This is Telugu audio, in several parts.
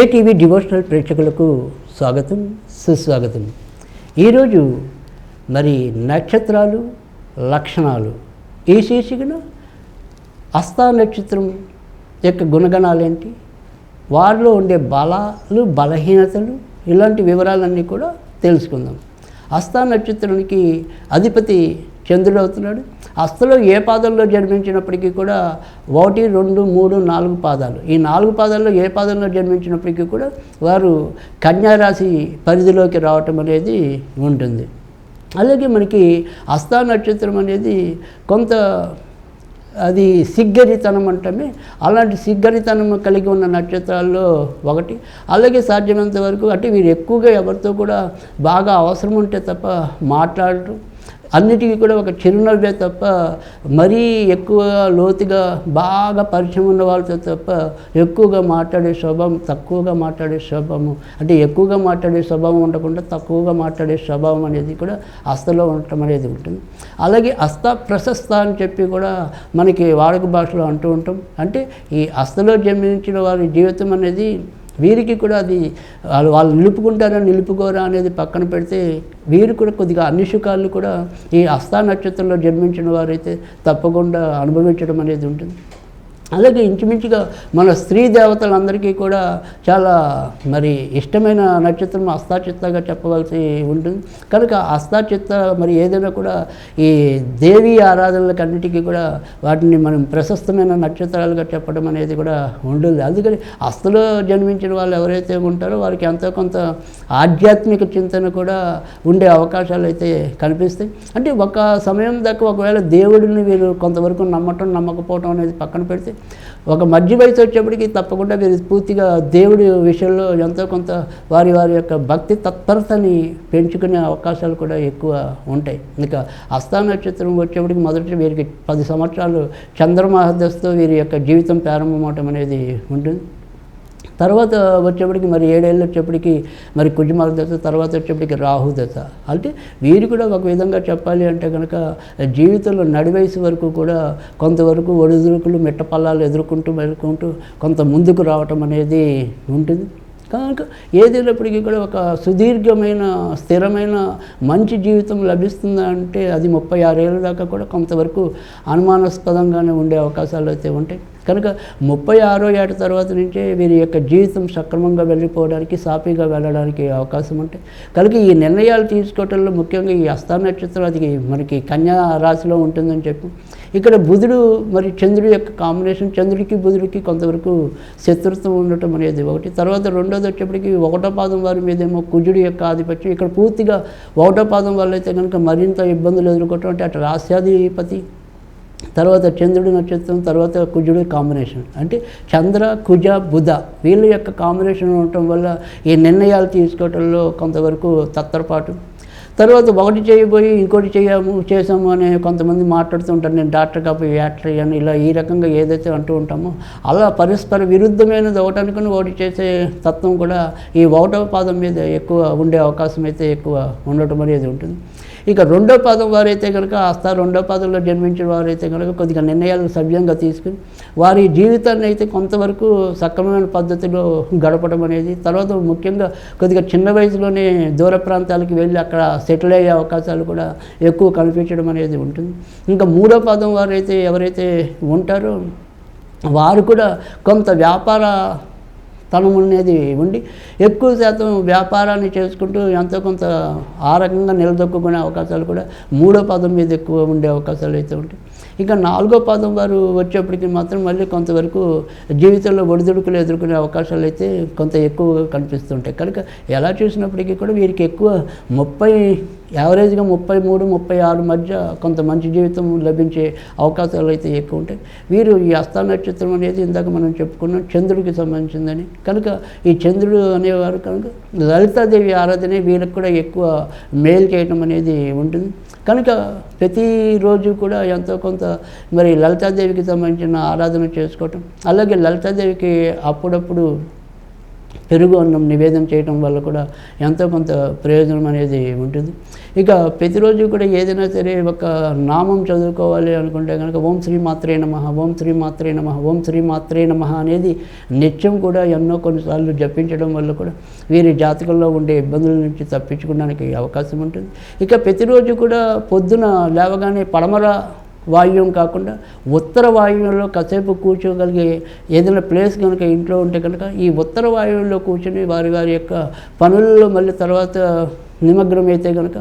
ఏటీవీ డివోషనల్ ప్రేక్షకులకు స్వాగతం సుస్వాగతం. ఈరోజు మరి నక్షత్రాలు లక్షణాలు ఈ శీర్షికలో అస్తా నక్షత్రం యొక్క గుణగణాలేంటి? వారిలో ఉండే బలాలు బలహీనతలు ఇలాంటి వివరాలన్నీ కూడా తెలుసుకుందాం. హస్తా నక్షత్రానికి అధిపతి చంద్రుడు అవుతున్నాడు. హస్తలో ఏ పాదంలో జన్మించినప్పటికీ కూడా ఒకటి రెండు మూడు నాలుగు పాదాలు. ఈ నాలుగు పాదాల్లో ఏ పాదంలో జన్మించినప్పటికీ కూడా వారు కన్యారాశి పరిధిలోకి రావటం అనేది ఉంటుంది. అలాగే మనకి హస్తా నక్షత్రం అనేది కొంత అది సిగ్గరితనం అంటమే. అలాంటి సిగ్గరితనం కలిగి ఉన్న నక్షత్రాల్లో ఒకటి. అలాగే సాధ్యమైనంత వరకు అంటే వీరు ఎక్కువగా ఎవరితో కూడా బాగా అవసరం ఉంటే తప్ప మాట్లాడటం అన్నిటికీ కూడా ఒక చిరునవ్వే తప్ప మరీ ఎక్కువ లోతుగా బాగా పరిచయం ఉన్న వాళ్ళతో తప్ప ఎక్కువగా మాట్లాడే స్వభావం తక్కువగా మాట్లాడే స్వభావం అంటే ఎక్కువగా మాట్లాడే స్వభావం ఉండకుండా తక్కువగా మాట్లాడే స్వభావం అనేది కూడా అస్తలో ఉండటం అనేది ఉంటుంది. అలాగే అస్త ప్రశస్త అని చెప్పి కూడా మనకి వాడుక భాషలో అంటూ ఉంటాం. అంటే ఈ అస్తలో జన్మించిన వారి జీవితం అనేది వీరికి కూడా అది వాళ్ళు వాళ్ళు నిలుపుకుంటారా నిలుపుకోరా అనేది పక్కన పెడితే వీరు కూడా కొద్దిగా అన్ని సుఖాలు కూడా ఈ హస్తా నక్షత్రంలో జన్మించిన వారైతే తప్పకుండా అనుభవించడం అనేది ఉంటుంది. అలాగే ఇంచుమించుగా మన స్త్రీ దేవతలందరికీ కూడా చాలా మరి ఇష్టమైన నక్షత్రం అస్తాచిత్తగా చెప్పవలసి ఉంటుంది. కనుక అస్తాచిత్త మరి ఏదైనా కూడా ఈ దేవీ ఆరాధనలకన్నిటికీ కూడా వాటిని మనం ప్రశస్తమైన నక్షత్రాలుగా చెప్పడం అనేది కూడా ఉంటుంది. అందుకని అస్తలో జన్మించిన వాళ్ళు ఎవరైతే ఉంటారో వారికి ఎంతో కొంత ఆధ్యాత్మిక చింతన కూడా ఉండే అవకాశాలు అయితే కనిపిస్తాయి. అంటే ఒక సమయం దాకా ఒకవేళ దేవుడిని వీరు కొంతవరకు నమ్మటం నమ్మకపోవటం అనేది పక్కన పెడితే ఒక మధ్య వయసు వచ్చేప్పటికి తప్పకుండా మీరు పూర్తిగా దేవుడి విషయంలో ఎంతో కొంత వారి వారి యొక్క భక్తి తత్పరతని పెంచుకునే అవకాశాలు కూడా ఎక్కువ ఉంటాయి. ఇంకా హస్తా నక్షత్రం వచ్చేప్పటికి మొదటి వీరికి పది సంవత్సరాలు చంద్రమహదస్తో వీరి యొక్క జీవితం ప్రారంభమవటం అనేది ఉంటుంది. తర్వాత వచ్చేప్పటికి మరి ఏడేళ్ళు వచ్చేప్పటికి మరి కుజమాల దశ తర్వాత వచ్చేప్పటికి రాహు దశ. అంటే వీరు కూడా ఒక విధంగా చెప్పాలి అంటే కనుక జీవితంలో నడివయసు వరకు కూడా కొంతవరకు ఒడిదుడుకులు మిట్టపల్లాలు ఎదుర్కొంటూ మెదుకుంటూ కొంత ముందుకు రావటం అనేది ఉంటుంది. కనుక ఏదైనప్పటికీ కూడా ఒక సుదీర్ఘమైన స్థిరమైన మంచి జీవితం లభిస్తుందా అంటే అది ముప్పై ఆరేళ్ళ దాకా కూడా కొంతవరకు అనుమానాస్పదంగానే ఉండే అవకాశాలు అయితే ఉంటాయి. కనుక ముప్పై ఆరో ఏట తర్వాత నుంచే వీరి యొక్క జీవితం సక్రమంగా వెళ్ళిపోవడానికి సాఫీగా వెళ్ళడానికి అవకాశం ఉంటాయి కనుక ఈ నిర్ణయాలు తీసుకోవటంలో ముఖ్యంగా ఈ హస్తా నక్షత్రం అది మనకి కన్యా రాశిలో ఉంటుందని చెప్పి. ఇక్కడ బుధుడు మరి చంద్రుడి యొక్క కాంబినేషన్ చంద్రుడికి బుధుడికి కొంతవరకు శత్రుత్వం ఉండటం అనేది ఒకటి. తర్వాత రెండోది వచ్చేప్పటికి ఒకటో పాదం వారి మీదేమో కుజుడి యొక్క ఆధిపత్యం. ఇక్కడ పూర్తిగా ఒకటో పాదం వల్ల అయితే కనుక మరింత ఇబ్బందులు ఎదుర్కోవటం అంటే అటు రాస్యాధిపతి తర్వాత చంద్రుడి నక్షత్రం తర్వాత కుజుడి కాంబినేషన్ అంటే చంద్ర కుజ బుధ వీళ్ళ యొక్క కాంబినేషన్ ఉండటం వల్ల ఈ నిర్ణయాలు తీసుకోవటంలో కొంతవరకు తత్తరపాటు తర్వాత ఒకటి చేయబోయి ఇంకోటి చేయము చేసాము అనే కొంతమంది మాట్లాడుతుంటారు. నేను డాక్టర్ కాబట్టి యాక్టర్ అని ఇలా ఈ రకంగా ఏదైతే అంటూ ఉంటామో అలా పరస్పర విరుద్ధమైనది ఒకటనుకుని ఒకటి చేసే తత్వం కూడా ఈ ఒకటవ పాదం మీద ఎక్కువ ఉండే అవకాశం అయితే ఎక్కువ ఉండటం అనేది ఉంటుంది. ఇక రెండో పాదం వారైతే కనుక ఆస్థా రెండో పాదంలో జన్మించిన వారైతే కనుక కొద్దిగా నిర్ణయాలు సవ్యంగా తీసుకుని వారి జీవితాన్ని అయితే కొంతవరకు సక్రమమైన పద్ధతిలో గడపడం అనేది తర్వాత ముఖ్యంగా కొద్దిగా చిన్న వయసులోనే దూర ప్రాంతాలకు వెళ్ళి అక్కడ సెటిల్ అయ్యే అవకాశాలు కూడా ఎక్కువ కనిపించడం అనేది ఉంటుంది. ఇంకా మూడో పదం వారైతే ఎవరైతే ఉంటారో వారు కూడా కొంత వ్యాపార తనం అనేది ఉండి ఎక్కువ శాతం వ్యాపారాన్ని చేసుకుంటూ ఎంతో కొంత ఆ రకంగా నిలదొక్కునే అవకాశాలు కూడా మూడో పదం మీద ఎక్కువ ఉండే అవకాశాలు అయితే ఉంటాయి. ఇక నాలుగో పదం వారు వచ్చేప్పటికి మాత్రం మళ్ళీ కొంతవరకు జీవితంలో ఒడిదుడుకులు ఎదుర్కొనే అవకాశాలు అయితే కొంత ఎక్కువగా కనిపిస్తుంటాయి. కనుక ఎలా చూసినప్పటికీ కూడా వీరికి ఎక్కువ ముప్పై యావరేజ్గా ముప్పై మూడు ముప్పై ఆరు మధ్య కొంత మంచి జీవితం లభించే అవకాశాలు అయితే ఎక్కువ ఉంటాయి. వీరు ఈ హస్త నక్షత్రం అనేది ఇందాక మనం చెప్పుకున్నాం చంద్రుడికి సంబంధించిందని. కనుక ఈ చంద్రుడు అనేవారు కనుక లలితాదేవి ఆరాధనే వీళ్ళకి కూడా ఎక్కువ మేలు చేయటం అనేది ఉంటుంది. కనుక ప్రతిరోజు కూడా ఎంతో కొంత మరి లలితాదేవికి సంబంధించిన ఆరాధన చేసుకోవటం అలాగే లలితాదేవికి అప్పుడప్పుడు పెరుగు అన్నం నివేదన చేయడం వల్ల కూడా ఎంతో కొంత ప్రయోజనం అనేది ఉంటుంది. ఇక ప్రతిరోజు కూడా ఏదైనా సరే ఒక నామం చదువుకోవాలి అనుకుంటే కనుక ఓం శ్రీ మాత్రే నమ ఓం శ్రీ మాత్రే నమ ఓం శ్రీ మాత్రే నమ అనేది నిత్యం కూడా ఎన్నో కొన్నిసార్లు జపించడం వల్ల కూడా వీరి జాతకంలో ఉండే ఇబ్బందుల నుంచి తప్పించుకోవడానికి అవకాశం ఉంటుంది. ఇక ప్రతిరోజు కూడా పొద్దున లేవగానే పడమర వాయువ్యం కాకుండా ఉత్తర వాయువ్యంలో కాసేపు కూర్చోగలిగే ఏదైనా ప్లేస్ కనుక ఇంట్లో ఉంటే కనుక ఈ ఉత్తర వాయువుల్లో కూర్చొని వారి వారి యొక్క పనుల్లో మళ్ళీ తర్వాత నిమగ్నమైతే కనుక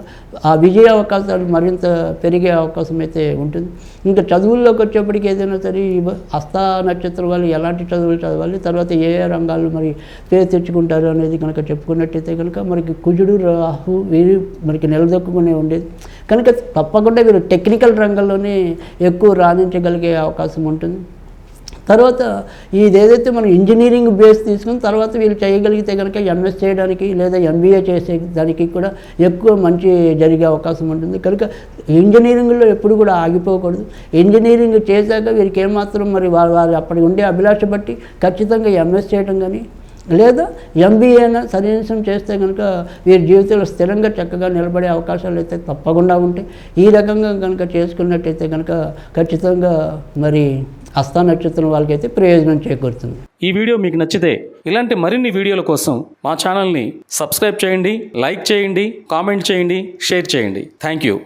ఆ విజయ అవకాశాలు మరింత పెరిగే అవకాశం అయితే ఉంటుంది. ఇంకా చదువుల్లోకి వచ్చేప్పటికి ఏదైనా సరే ఈ హస్త నక్షత్రం వాళ్ళు ఎలాంటి చదువులు చదవాలి తర్వాత ఏ ఏ రంగాల్లో మరి పేరు తెచ్చుకుంటారు అనేది కనుక చెప్పుకున్నట్టయితే కనుక మనకి కుజుడు రాహు వీరు మనకి నిలదొక్కునే ఉండేది. కనుక తప్పకుండా వీరు టెక్నికల్ రంగంలోనే ఎక్కువ రాణించగలిగే అవకాశం ఉంటుంది. తర్వాత ఇది ఏదైతే మనం ఇంజనీరింగ్ బేస్ తీసుకుని తర్వాత వీళ్ళు చేయగలిగితే కనుక ఎంఎస్ చేయడానికి లేదా ఎంబీఏ చేసే దానికి కూడా ఎక్కువ మంచి జరిగే అవకాశం ఉంటుంది. కనుక ఇంజనీరింగ్లో ఎప్పుడు కూడా ఆగిపోకూడదు. ఇంజనీరింగ్ చేశాక వీరికి ఏమాత్రం మరి వారు వారి అప్పటి ఉండే అభిలాష బట్టి ఖచ్చితంగా ఎంఎస్ చేయడం కానీ లేదా ఎంబీఏన సన్నివేశం చేస్తే కనుక వీరి జీవితంలో స్థిరంగా చక్కగా నిలబడే అవకాశాలు అయితే తప్పకుండా ఉంటాయి. ఈ రకంగా కనుక చేసుకున్నట్టయితే కనుక ఖచ్చితంగా మరి హస్త నక్షత్రం వాళ్ళకైతే ప్రయోజనం చేకూరుతుంది. ఈ వీడియో మీకు నచ్చితే ఇలాంటి మరిన్ని వీడియోల కోసం మా ఛానల్ని సబ్స్క్రైబ్ చేయండి లైక్ చేయండి కామెంట్ చేయండి షేర్ చేయండి. Thank you